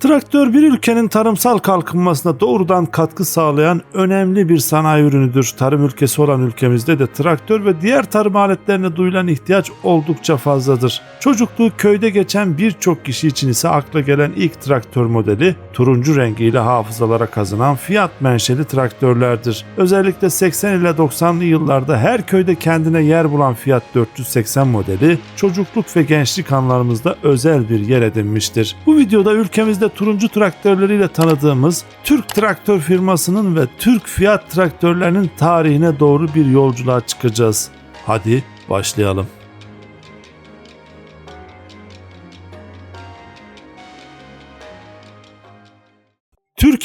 Traktör bir ülkenin tarımsal kalkınmasına doğrudan katkı sağlayan önemli bir sanayi ürünüdür. Tarım ülkesi olan ülkemizde de traktör ve diğer tarım aletlerine duyulan ihtiyaç oldukça fazladır. Çocukluğu köyde geçen birçok kişi için ise akla gelen ilk traktör modeli turuncu rengiyle hafızalara kazınan Fiat menşeli traktörlerdir. Özellikle 80 ile 90'lı yıllarda her köyde kendine yer bulan Fiat 480 modeli çocukluk ve gençlik anlarımızda özel bir yer edinmiştir. Bu videoda ülkemizde turuncu traktörleriyle tanıdığımız Türk traktör firmasının ve Türk Fiat traktörlerinin tarihine doğru bir yolculuğa çıkacağız. Hadi başlayalım.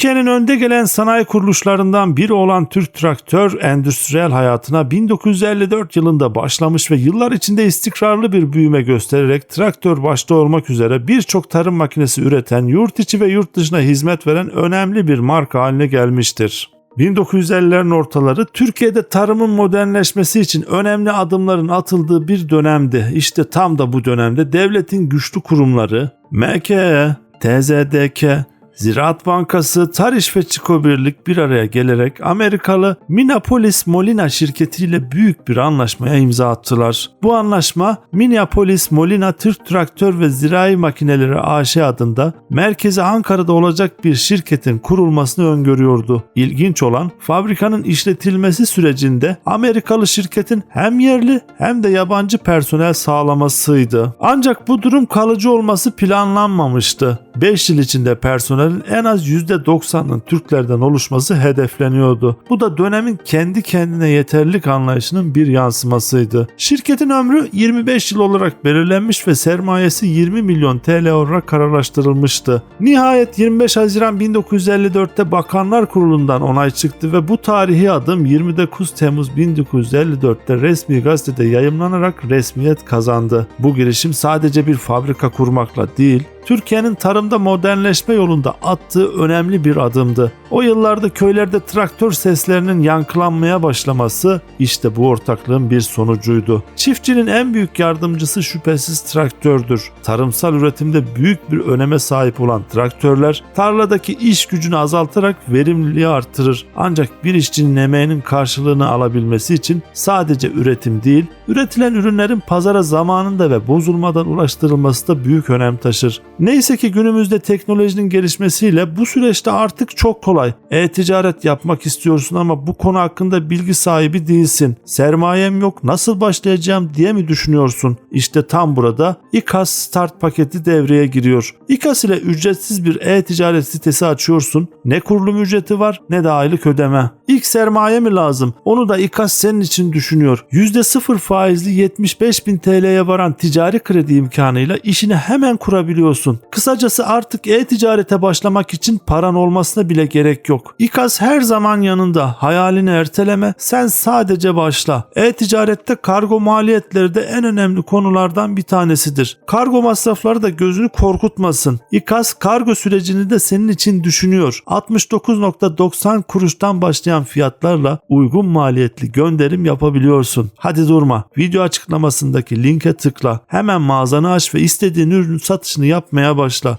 Türkiye'nin önde gelen sanayi kuruluşlarından biri olan Türk Traktör endüstriyel hayatına 1954 yılında başlamış ve yıllar içinde istikrarlı bir büyüme göstererek traktör başta olmak üzere birçok tarım makinesi üreten, yurt içi ve yurt dışına hizmet veren önemli bir marka haline gelmiştir. 1950'lerin ortaları Türkiye'de tarımın modernleşmesi için önemli adımların atıldığı bir dönemdi. İşte tam da bu dönemde devletin güçlü kurumları MKE, TZDK, Ziraat Bankası, Tariş ve Çiko Birlik bir araya gelerek Amerikalı Minneapolis Molina şirketiyle büyük bir anlaşmaya imza attılar. Bu anlaşma Minneapolis Molina Türk Traktör ve Zirai Makineleri AŞ adında merkezi Ankara'da olacak bir şirketin kurulmasını öngörüyordu. İlginç olan fabrikanın işletilmesi sürecinde Amerikalı şirketin hem yerli hem de yabancı personel sağlamasıydı. Ancak bu durum kalıcı olması planlanmamıştı. 5 yıl içinde personelin en az %90'ının Türklerden oluşması hedefleniyordu. Bu da dönemin kendi kendine yeterlilik anlayışının bir yansımasıydı. Şirketin ömrü 25 yıl olarak belirlenmiş ve sermayesi 20 milyon TL olarak kararlaştırılmıştı. Nihayet 25 Haziran 1954'te Bakanlar Kurulu'ndan onay çıktı ve bu tarihi adım 29 Temmuz 1954'te resmi gazetede yayımlanarak resmiyet kazandı. Bu girişim sadece bir fabrika kurmakla değil, Türkiye'nin tarımda modernleşme yolunda attığı önemli bir adımdı. O yıllarda köylerde traktör seslerinin yankılanmaya başlaması işte bu ortaklığın bir sonucuydu. Çiftçinin en büyük yardımcısı şüphesiz traktördür. Tarımsal üretimde büyük bir öneme sahip olan traktörler tarladaki iş gücünü azaltarak verimliliği artırır. Ancak bir işçinin emeğinin karşılığını alabilmesi için sadece üretim değil, üretilen ürünlerin pazara zamanında ve bozulmadan ulaştırılması da büyük önem taşır. Neyse ki günümüzde teknolojinin gelişmesiyle bu süreçte artık çok kolay. E-ticaret yapmak istiyorsun ama bu konu hakkında bilgi sahibi değilsin. Sermayem yok nasıl başlayacağım diye mi düşünüyorsun? İşte tam burada İKAS Start paketi devreye giriyor. İKAS ile ücretsiz bir e-ticaret sitesi açıyorsun. Ne kurulum ücreti var ne de aylık ödeme. İlk sermaye mi lazım? Onu da İKAS senin için düşünüyor. %0 faizli 75 bin TL'ye varan ticari kredi imkanıyla işini hemen kurabiliyorsun. Kısacası artık e-ticarete başlamak için paran olmasına bile gerek yok. İKAS her zaman yanında. Hayalini erteleme. Sen sadece başla. E-ticarette kargo maliyetleri de en önemli konulardan bir tanesidir. Kargo masrafları da gözünü korkutmasın. İKAS kargo sürecini de senin için düşünüyor. 69.90 kuruştan başlayan fiyatlarla uygun maliyetli gönderim yapabiliyorsun. Hadi durma. Video açıklamasındaki linke tıkla. Hemen mağazanı aç ve istediğin ürünün satışını yapmaya başla.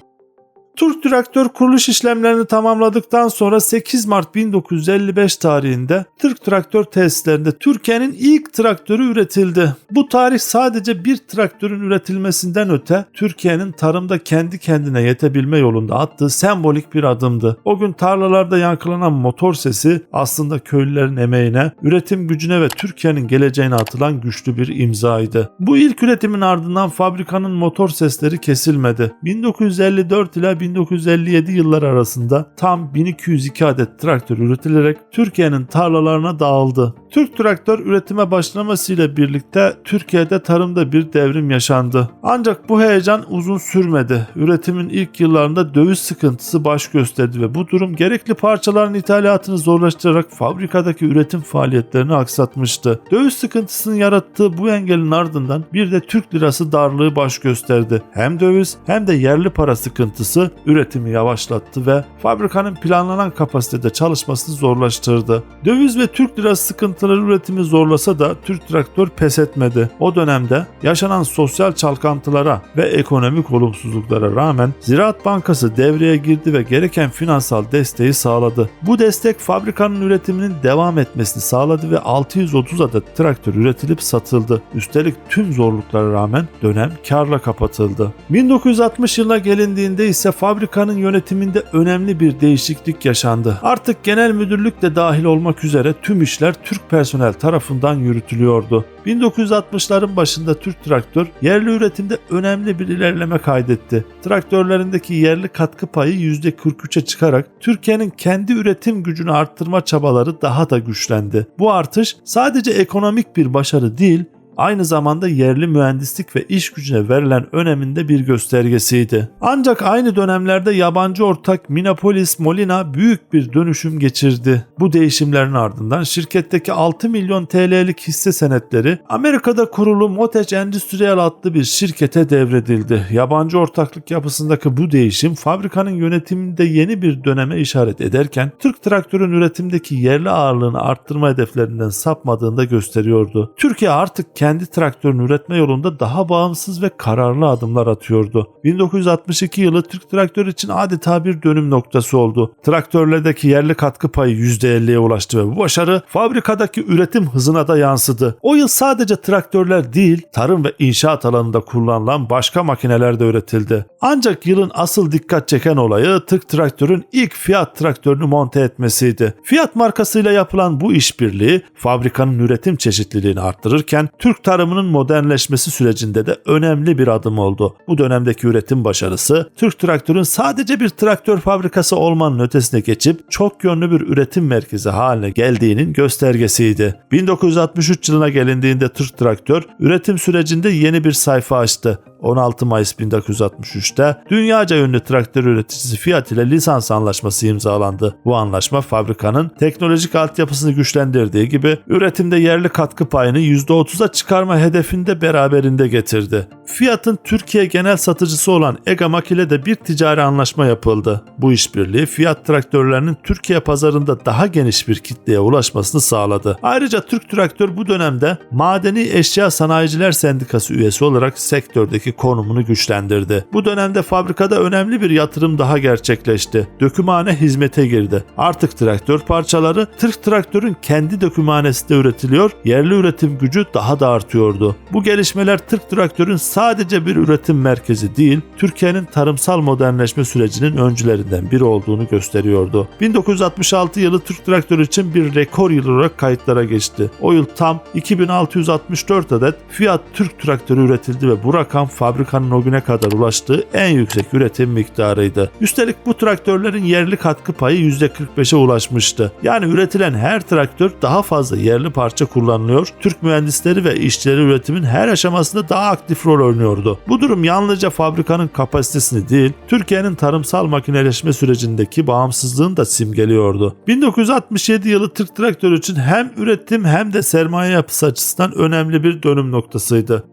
Türk Traktör kuruluş işlemlerini tamamladıktan sonra 8 Mart 1955 tarihinde Türk Traktör tesislerinde Türkiye'nin ilk traktörü üretildi. Bu tarih sadece bir traktörün üretilmesinden öte Türkiye'nin tarımda kendi kendine yetebilme yolunda attığı sembolik bir adımdı. O gün tarlalarda yankılanan motor sesi aslında köylülerin emeğine, üretim gücüne ve Türkiye'nin geleceğine atılan güçlü bir imzaydı. Bu ilk üretimin ardından fabrikanın motor sesleri kesilmedi. 1954 ile 1957 yıllar arasında tam 1202 adet traktör üretilerek Türkiye'nin tarlalarına dağıldı. Türk traktör üretime başlamasıyla birlikte Türkiye'de tarımda bir devrim yaşandı. Ancak bu heyecan uzun sürmedi. Üretimin ilk yıllarında döviz sıkıntısı baş gösterdi ve bu durum gerekli parçaların ithalatını zorlaştırarak fabrikadaki üretim faaliyetlerini aksatmıştı. Döviz sıkıntısının yarattığı bu engelin ardından bir de Türk lirası darlığı baş gösterdi. Hem döviz hem de yerli para sıkıntısı üretimi yavaşlattı ve fabrikanın planlanan kapasitede çalışmasını zorlaştırdı. Döviz ve Türk lirası sıkıntıları üretimi zorlasa da Türk traktör pes etmedi. O dönemde yaşanan sosyal çalkantılara ve ekonomik olumsuzluklara rağmen Ziraat Bankası devreye girdi ve gereken finansal desteği sağladı. Bu destek fabrikanın üretiminin devam etmesini sağladı ve 630 adet traktör üretilip satıldı. Üstelik tüm zorluklara rağmen dönem karla kapatıldı. 1960 yılına gelindiğinde ise fabrikanın yönetiminde önemli bir değişiklik yaşandı. Artık genel müdürlük de dahil olmak üzere tüm işler Türk personel tarafından yürütülüyordu. 1960'ların başında Türk Traktör yerli üretimde önemli bir ilerleme kaydetti. Traktörlerindeki yerli katkı payı %43'e çıkarak Türkiye'nin kendi üretim gücünü arttırma çabaları daha da güçlendi. Bu artış sadece ekonomik bir başarı değil, aynı zamanda yerli mühendislik ve iş gücüne verilen öneminde bir göstergesiydi. Ancak aynı dönemlerde yabancı ortak Minneapolis Molina büyük bir dönüşüm geçirdi. Bu değişimlerin ardından şirketteki 6 milyon TL'lik hisse senetleri Amerika'da kurulu Moteç Endüstriyel adlı bir şirkete devredildi. Yabancı ortaklık yapısındaki bu değişim fabrikanın yönetiminde yeni bir döneme işaret ederken Türk traktörün üretimdeki yerli ağırlığını arttırma hedeflerinden sapmadığını gösteriyordu. Türkiye artık kendi traktörünü üretme yolunda daha bağımsız ve kararlı adımlar atıyordu. 1962 yılı Türk traktör için adeta bir dönüm noktası oldu. Traktörlerdeki yerli katkı payı %50'ye ulaştı ve bu başarı fabrikadaki üretim hızına da yansıdı. O yıl sadece traktörler değil, tarım ve inşaat alanında kullanılan başka makineler de üretildi. Ancak yılın asıl dikkat çeken olayı Türk traktörün ilk Fiat traktörünü monte etmesiydi. Fiat markasıyla yapılan bu işbirliği fabrikanın üretim çeşitliliğini arttırırken Türk tarımının modernleşmesi sürecinde de önemli bir adım oldu. Bu dönemdeki üretim başarısı Türk Traktör'ün sadece bir traktör fabrikası olmanın ötesine geçip çok yönlü bir üretim merkezi haline geldiğinin göstergesiydi. 1963 yılına gelindiğinde Türk Traktör üretim sürecinde yeni bir sayfa açtı. 16 Mayıs 1963'te dünyaca ünlü traktör üreticisi Fiat ile lisans anlaşması imzalandı. Bu anlaşma fabrikanın teknolojik altyapısını güçlendirdiği gibi üretimde yerli katkı payını %30'a çıkarma hedefini de beraberinde getirdi. Fiat'ın Türkiye genel satıcısı olan Egamak ile de bir ticari anlaşma yapıldı. Bu işbirliği Fiat traktörlerinin Türkiye pazarında daha geniş bir kitleye ulaşmasını sağladı. Ayrıca Türk Traktör bu dönemde Madeni Eşya Sanayiciler Sendikası üyesi olarak sektördeki konumunu güçlendirdi. Bu dönemde fabrikada önemli bir yatırım daha gerçekleşti. Dökümhane hizmete girdi. Artık traktör parçaları Türk Traktör'ün kendi dökümhanesinde üretiliyor, yerli üretim gücü daha da artıyordu. Bu gelişmeler Türk Traktör'ün sadece bir üretim merkezi değil, Türkiye'nin tarımsal modernleşme sürecinin öncülerinden biri olduğunu gösteriyordu. 1966 yılı Türk Traktör için bir rekor yıl olarak kayıtlara geçti. O yıl tam 2664 adet Fiat Türk traktörü üretildi ve bu rakam fabrikanın o güne kadar ulaştığı en yüksek üretim miktarıydı. Üstelik bu traktörlerin yerli katkı payı %45'e ulaşmıştı. Yani üretilen her traktör daha fazla yerli parça kullanılıyor. Türk mühendisleri ve işçileri üretimin her aşamasında daha aktif rol oynuyordu. Bu durum yalnızca fabrikanın kapasitesini değil, Türkiye'nin tarımsal makineleşme sürecindeki bağımsızlığını da simgeliyordu. 1967 yılı Türk traktörü için hem üretim hem de sermaye yapısı açısından önemli bir dönüm noktasıydı.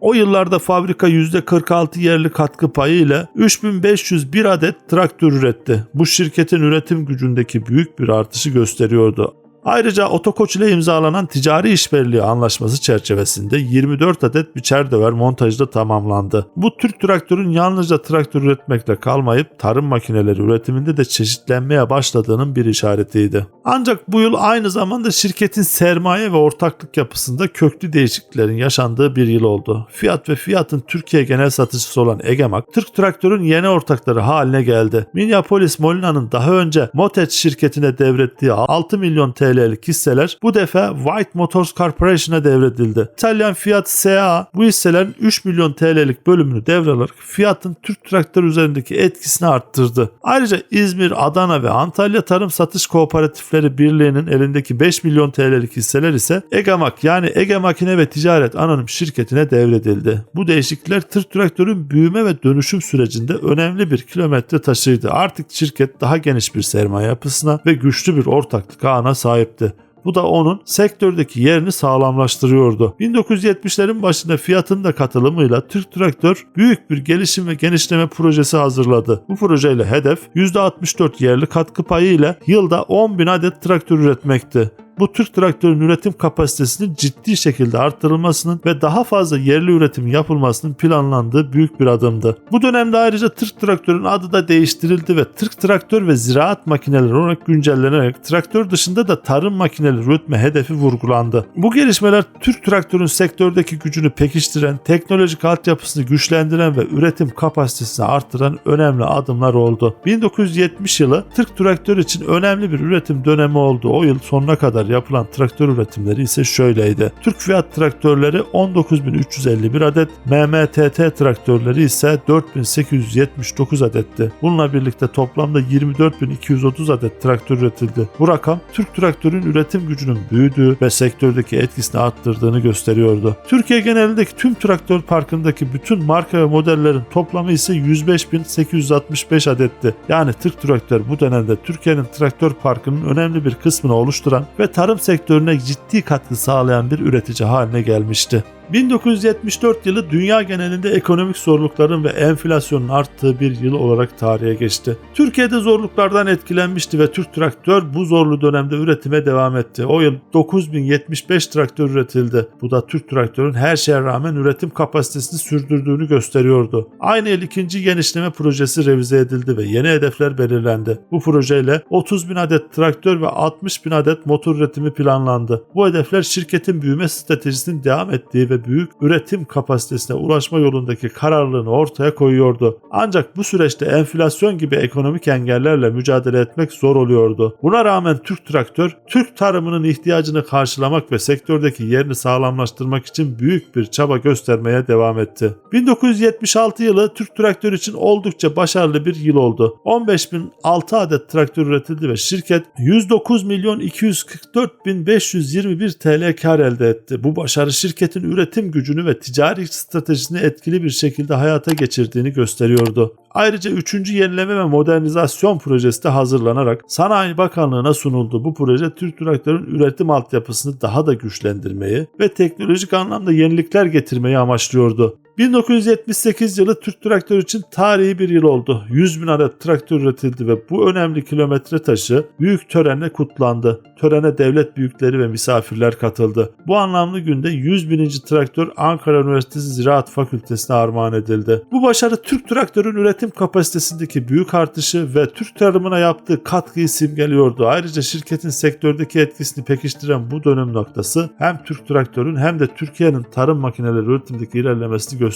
O yıllarda fabrika %46 yerli katkı payı ile 3501 adet traktör üretti. Bu şirketin üretim gücündeki büyük bir artışı gösteriyordu. Ayrıca Otokoç ile imzalanan ticari işbirliği anlaşması çerçevesinde 24 adet biçer döver montajda tamamlandı. Bu Türk traktörün yalnızca traktör üretmekle kalmayıp tarım makineleri üretiminde de çeşitlenmeye başladığının bir işaretiydi. Ancak bu yıl aynı zamanda şirketin sermaye ve ortaklık yapısında köklü değişikliklerin yaşandığı bir yıl oldu. Fiat ve Fiat'ın Türkiye genel satıcısı olan Egemak, Türk traktörün yeni ortakları haline geldi. Minneapolis Molina'nın daha önce Motet şirketine devrettiği 6 milyon TL TL'lik hisseler bu defa White Motors Corporation'a devredildi. İtalyan Fiat SA bu hisselerin 3 milyon TL'lik bölümünü devralarak Fiat'ın Türk traktör üzerindeki etkisini arttırdı. Ayrıca İzmir, Adana ve Antalya Tarım Satış Kooperatifleri Birliği'nin elindeki 5 milyon TL'lik hisseler ise Egamak yani Ege Makine ve Ticaret Anonim Şirketi'ne devredildi. Bu değişiklikler Türk traktörün büyüme ve dönüşüm sürecinde önemli bir kilometre taşıydı. Artık şirket daha geniş bir sermaye yapısına ve güçlü bir ortaklık ağına sahip sahipti. Bu da onun sektördeki yerini sağlamlaştırıyordu. 1970'lerin başında Fiat'ın da katılımıyla Türk Traktör büyük bir gelişim ve genişleme projesi hazırladı. Bu projeyle hedef %64 yerli katkı payı ile yılda 10 bin adet traktör üretmekti bu Türk traktörün üretim kapasitesinin ciddi şekilde arttırılmasının ve daha fazla yerli üretim yapılmasının planlandığı büyük bir adımdı. Bu dönemde ayrıca Türk traktörün adı da değiştirildi ve Türk traktör ve ziraat makineleri olarak güncellenerek traktör dışında da tarım makineleri üretme hedefi vurgulandı. Bu gelişmeler Türk traktörün sektördeki gücünü pekiştiren, teknolojik altyapısını güçlendiren ve üretim kapasitesini arttıran önemli adımlar oldu. 1970 yılı Türk traktör için önemli bir üretim dönemi oldu. O yıl sonuna kadar yapılan traktör üretimleri ise şöyleydi. Türk Fiat traktörleri 19.351 adet, MMTT traktörleri ise 4.879 adetti. Bununla birlikte toplamda 24.230 adet traktör üretildi. Bu rakam Türk traktörün üretim gücünün büyüdüğü ve sektördeki etkisini arttırdığını gösteriyordu. Türkiye genelindeki tüm traktör parkındaki bütün marka ve modellerin toplamı ise 105.865 adetti. Yani Türk traktör bu dönemde Türkiye'nin traktör parkının önemli bir kısmını oluşturan ve tarım sektörüne ciddi katkı sağlayan bir üretici haline gelmişti. 1974 yılı dünya genelinde ekonomik zorlukların ve enflasyonun arttığı bir yıl olarak tarihe geçti. Türkiye'de zorluklardan etkilenmişti ve Türk Traktör bu zorlu dönemde üretime devam etti. O yıl 9075 traktör üretildi. Bu da Türk Traktör'ün her şeye rağmen üretim kapasitesini sürdürdüğünü gösteriyordu. Aynı yıl ikinci genişleme projesi revize edildi ve yeni hedefler belirlendi. Bu projeyle 30 bin adet traktör ve 60 bin adet motor üretimi planlandı. Bu hedefler şirketin büyüme stratejisinin devam ettiği ve büyük üretim kapasitesine ulaşma yolundaki kararlılığını ortaya koyuyordu. Ancak bu süreçte enflasyon gibi ekonomik engellerle mücadele etmek zor oluyordu. Buna rağmen Türk Traktör, Türk tarımının ihtiyacını karşılamak ve sektördeki yerini sağlamlaştırmak için büyük bir çaba göstermeye devam etti. 1976 yılı Türk Traktör için oldukça başarılı bir yıl oldu. 15.006 adet traktör üretildi ve şirket 109 milyon 244 bin 521 TL kar elde etti. Bu başarı şirketin üretim gücünü ve ticari stratejisini etkili bir şekilde hayata geçirdiğini gösteriyordu. Ayrıca 3. yenileme ve modernizasyon projesi de hazırlanarak Sanayi Bakanlığı'na sunuldu. Bu proje Türk Traktör'ün üretim altyapısını daha da güçlendirmeyi ve teknolojik anlamda yenilikler getirmeyi amaçlıyordu. 1978 yılı Türk traktör için tarihi bir yıl oldu. 100 bin adet traktör üretildi ve bu önemli kilometre taşı büyük törenle kutlandı. Törene devlet büyükleri ve misafirler katıldı. Bu anlamlı günde 100 bininci traktör Ankara Üniversitesi Ziraat Fakültesi'ne armağan edildi. Bu başarı Türk traktörün üretim kapasitesindeki büyük artışı ve Türk tarımına yaptığı katkıyı simgeliyordu. Ayrıca şirketin sektördeki etkisini pekiştiren bu dönüm noktası hem Türk traktörün hem de Türkiye'nin tarım makineleri üretimindeki ilerlemesini gösteriyordu.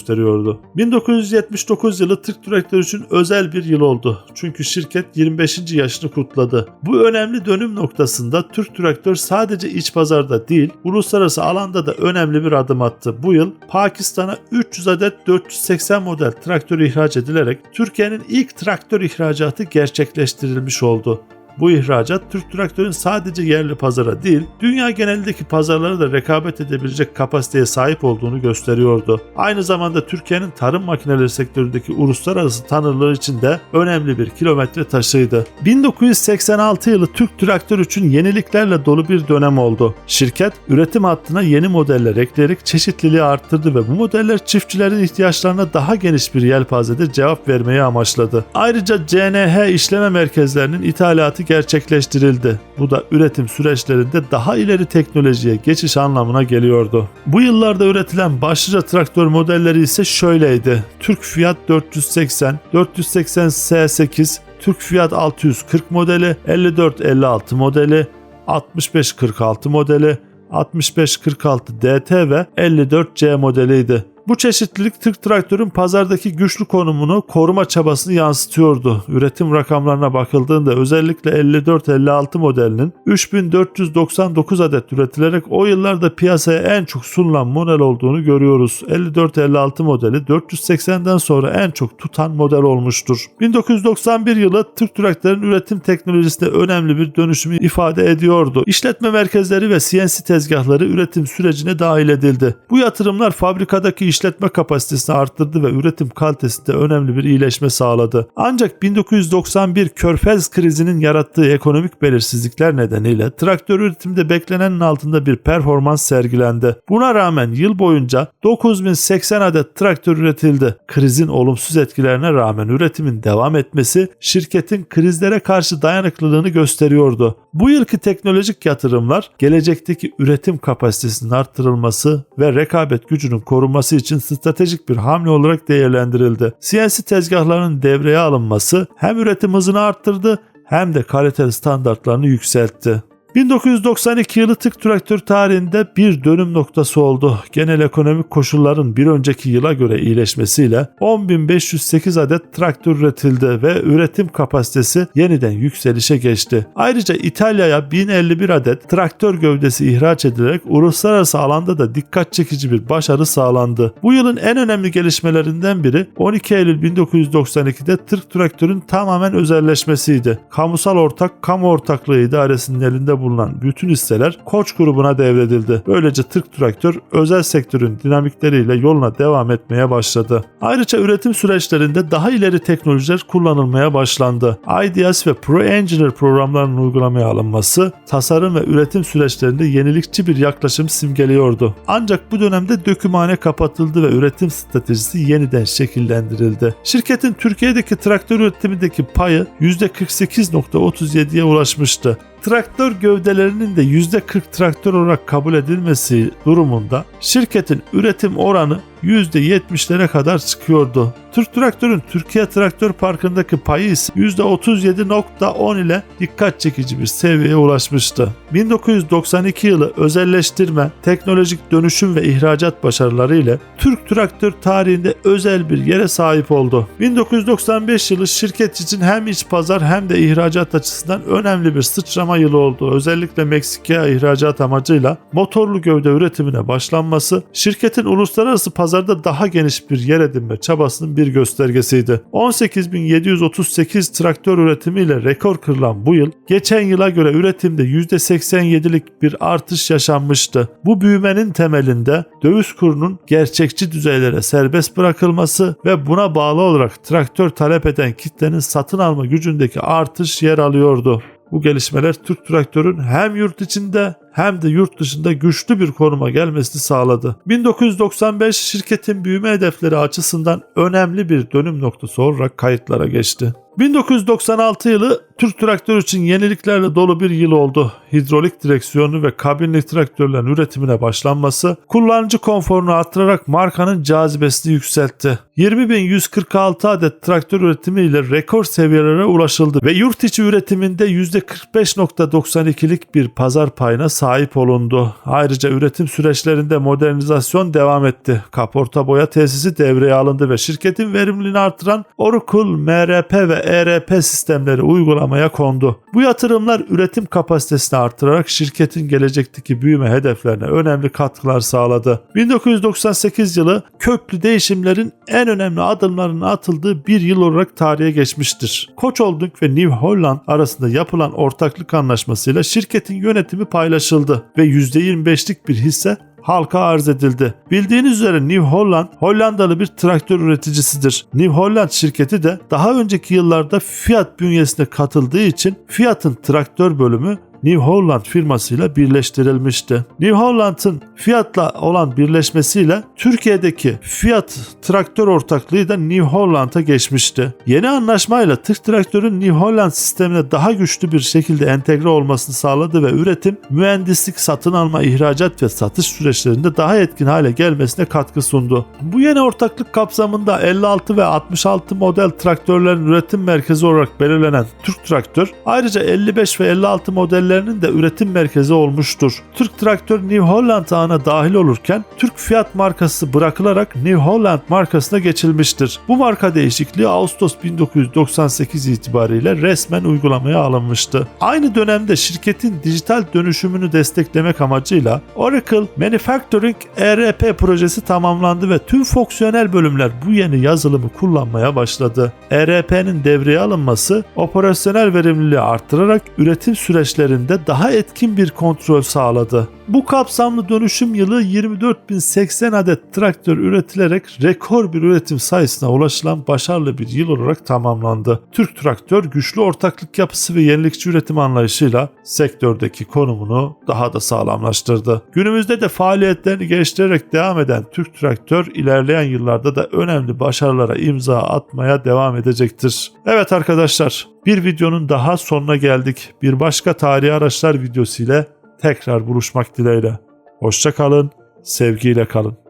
1979 yılı Türk traktör için özel bir yıl oldu. Çünkü şirket 25. yaşını kutladı. Bu önemli dönüm noktasında Türk Traktör sadece iç pazarda değil, uluslararası alanda da önemli bir adım attı. Bu yıl Pakistan'a 300 adet 480 model traktör ihraç edilerek Türkiye'nin ilk traktör ihracatı gerçekleştirilmiş oldu. Bu ihracat Türk Traktör'ün sadece yerli pazara değil, dünya genelindeki pazarlara da rekabet edebilecek kapasiteye sahip olduğunu gösteriyordu. Aynı zamanda Türkiye'nin tarım makineleri sektöründeki uluslararası tanınırlığı için de önemli bir kilometre taşıydı. 1986 yılı Türk Traktör için yeniliklerle dolu bir dönem oldu. Şirket üretim hattına yeni modeller ekleyerek çeşitliliği arttırdı ve bu modeller çiftçilerin ihtiyaçlarına daha geniş bir yelpazede cevap vermeyi amaçladı. Ayrıca CNH işleme merkezlerinin ithalatı gerçekleştirildi. Bu da üretim süreçlerinde daha ileri teknolojiye geçiş anlamına geliyordu. Bu yıllarda üretilen başlıca traktör modelleri ise şöyleydi. Türk Fiat 480, 480 S8, Türk Fiat 640 modeli, 5456 modeli, 6546 modeli, 6546 DT ve 54C modeliydi. Bu çeşitlilik Türk traktörün pazardaki güçlü konumunu koruma çabasını yansıtıyordu. Üretim rakamlarına bakıldığında özellikle 54-56 modelinin 3499 adet üretilerek o yıllarda piyasaya en çok sunulan model olduğunu görüyoruz. 54-56 modeli 480'den sonra en çok tutan model olmuştur. 1991 yılı Türk traktörün üretim teknolojisinde önemli bir dönüşümü ifade ediyordu. İşletme merkezleri ve CNC tezgahları üretim sürecine dahil edildi. Bu yatırımlar fabrikadaki işletme kapasitesini arttırdı ve üretim kalitesinde önemli bir iyileşme sağladı. Ancak 1991 Körfez krizinin yarattığı ekonomik belirsizlikler nedeniyle traktör üretimde beklenenin altında bir performans sergilendi. Buna rağmen yıl boyunca 9080 adet traktör üretildi. Krizin olumsuz etkilerine rağmen üretimin devam etmesi şirketin krizlere karşı dayanıklılığını gösteriyordu. Bu yılki teknolojik yatırımlar gelecekteki üretim kapasitesinin arttırılması ve rekabet gücünün korunması için stratejik bir hamle olarak değerlendirildi. CNC tezgahlarının devreye alınması hem üretim hızını arttırdı hem de kaliteli standartlarını yükseltti. 1992 yılı tık traktör tarihinde bir dönüm noktası oldu. Genel ekonomik koşulların bir önceki yıla göre iyileşmesiyle 10.508 adet traktör üretildi ve üretim kapasitesi yeniden yükselişe geçti. Ayrıca İtalya'ya 1051 adet traktör gövdesi ihraç edilerek uluslararası alanda da dikkat çekici bir başarı sağlandı. Bu yılın en önemli gelişmelerinden biri 12 Eylül 1992'de Türk traktörün tamamen özelleşmesiydi. Kamusal ortak kamu ortaklığı idaresinin elinde bulunan bütün hisseler Koç grubuna devredildi. Böylece Türk Traktör özel sektörün dinamikleriyle yoluna devam etmeye başladı. Ayrıca üretim süreçlerinde daha ileri teknolojiler kullanılmaya başlandı. IDS ve Pro Engineer programlarının uygulamaya alınması tasarım ve üretim süreçlerinde yenilikçi bir yaklaşım simgeliyordu. Ancak bu dönemde dökümhane kapatıldı ve üretim stratejisi yeniden şekillendirildi. Şirketin Türkiye'deki traktör üretimindeki payı %48.37'ye ulaşmıştı traktör gövdelerinin de %40 traktör olarak kabul edilmesi durumunda şirketin üretim oranı %70'lere kadar çıkıyordu. Türk Traktör'ün Türkiye Traktör Parkı'ndaki payı ise %37.10 ile dikkat çekici bir seviyeye ulaşmıştı. 1992 yılı özelleştirme, teknolojik dönüşüm ve ihracat başarıları ile Türk Traktör tarihinde özel bir yere sahip oldu. 1995 yılı şirket için hem iç pazar hem de ihracat açısından önemli bir sıçrama yılı oldu. Özellikle Meksika'ya ihracat amacıyla motorlu gövde üretimine başlanması şirketin uluslararası pazarda daha geniş bir yer edinme çabasının bir göstergesiydi. 18.738 traktör üretimiyle rekor kırılan bu yıl geçen yıla göre üretimde %87'lik bir artış yaşanmıştı. Bu büyümenin temelinde döviz kurunun gerçekçi düzeylere serbest bırakılması ve buna bağlı olarak traktör talep eden kitlenin satın alma gücündeki artış yer alıyordu. Bu gelişmeler Türk traktörün hem yurt içinde hem de yurt dışında güçlü bir konuma gelmesini sağladı. 1995 şirketin büyüme hedefleri açısından önemli bir dönüm noktası olarak kayıtlara geçti. 1996 yılı Türk traktör için yeniliklerle dolu bir yıl oldu. Hidrolik direksiyonu ve kabinli traktörlerin üretimine başlanması kullanıcı konforunu arttırarak markanın cazibesini yükseltti. 20.146 adet traktör üretimiyle rekor seviyelere ulaşıldı ve yurt içi üretiminde %45.92'lik bir pazar payına sahip olundu. Ayrıca üretim süreçlerinde modernizasyon devam etti. Kaporta boya tesisi devreye alındı ve şirketin verimliliğini artıran Oracle, MRP ve ERP sistemleri uygulamaya kondu. Bu yatırımlar üretim kapasitesini artırarak şirketin gelecekteki büyüme hedeflerine önemli katkılar sağladı. 1998 yılı köklü değişimlerin en önemli adımlarının atıldığı bir yıl olarak tarihe geçmiştir. Koç Holding ve New Holland arasında yapılan ortaklık anlaşmasıyla şirketin yönetimi paylaşıldı ve %25'lik bir hisse halka arz edildi. Bildiğiniz üzere New Holland Hollandalı bir traktör üreticisidir. New Holland şirketi de daha önceki yıllarda Fiat bünyesine katıldığı için Fiat'ın traktör bölümü New Holland firmasıyla birleştirilmişti. New Holland'ın Fiat'la olan birleşmesiyle Türkiye'deki Fiat traktör ortaklığı da New Holland'a geçmişti. Yeni anlaşmayla Türk traktörün New Holland sistemine daha güçlü bir şekilde entegre olmasını sağladı ve üretim, mühendislik, satın alma, ihracat ve satış süreçlerinde daha etkin hale gelmesine katkı sundu. Bu yeni ortaklık kapsamında 56 ve 66 model traktörlerin üretim merkezi olarak belirlenen Türk Traktör, ayrıca 55 ve 56 modellerinin de üretim merkezi olmuştur. Türk Traktör New Holland ağına dahil olurken Türk Fiat markası bırakılarak New Holland markasına geçilmiştir. Bu marka değişikliği Ağustos 1998 itibariyle resmen uygulamaya alınmıştı. Aynı dönemde şirketin dijital dönüşümünü desteklemek amacıyla Oracle Manufacturing ERP projesi tamamlandı ve tüm fonksiyonel bölümler bu yeni yazılımı kullanmaya başladı. ERP'nin devreye alınması operasyonel verimliliği arttırarak üretim süreçlerinde üzerinde daha etkin bir kontrol sağladı. Bu kapsamlı dönüşüm yılı 24.080 adet traktör üretilerek rekor bir üretim sayısına ulaşılan başarılı bir yıl olarak tamamlandı. Türk Traktör güçlü ortaklık yapısı ve yenilikçi üretim anlayışıyla sektördeki konumunu daha da sağlamlaştırdı. Günümüzde de faaliyetlerini geliştirerek devam eden Türk Traktör ilerleyen yıllarda da önemli başarılara imza atmaya devam edecektir. Evet arkadaşlar bir videonun daha sonuna geldik. Bir başka tarihi araçlar videosu ile tekrar buluşmak dileğiyle. Hoşça kalın, sevgiyle kalın.